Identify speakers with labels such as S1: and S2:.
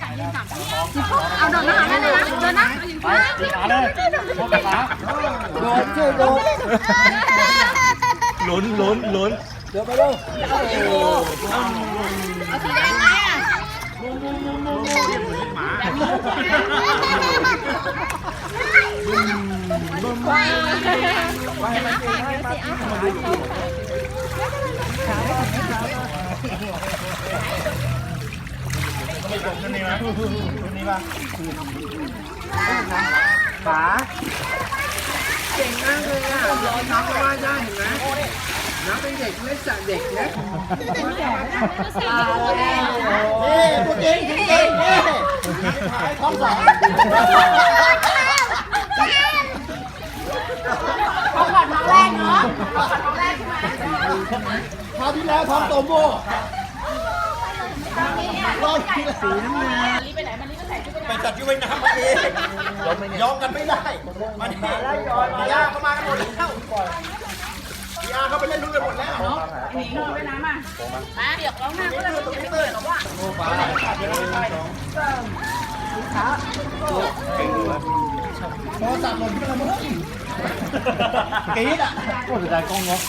S1: เอาโดดมาหาแม่เลยนะเดินนะ
S2: ไปขาเลยพบกับขา
S3: โดนช่วยโดน
S2: ลุ้นลุ้นลุ้น
S3: เดี๋ยวไปเร็ว
S1: เอาสีแดงไหมอะ
S2: ชุดนี้ไหมชุดนี้ป่ะ
S3: ขาเก่งมากเลยอะน้องก็ว่าได้เห็นไหมน้องเป็นเด็กไม่สะเด็กนะเฮ้ยตัวจริงจริงเฮ้ยท้องสอง
S1: เขาก่อนท้องแรกเนาะเขาก่อนท้องแรกใช่ไหม
S3: คราวที่แล้วท้องโตโม่ รอบที่แล้วสีน้ำเงิน
S1: รีบไปไหนมันรีบไปใส่ชุดไป
S2: ไปจัดที่ว่ายน้ำมาเองยอมกันไม่ได้มาดิพี่อาเขามากันหมดแล้วพี่อาเขาไปเล่นนู่นกันหมดแล้ว
S1: หนีนอนไปน้ำอะมาเดี๋ยวร้องหน้าก็เลยไม่เกิดหรอกว่า
S3: โทรศัพท์หล่นขึ้นมาเมื่อกี้กรี๊ดอะ
S2: โอ้ยใจกล้องเนาะ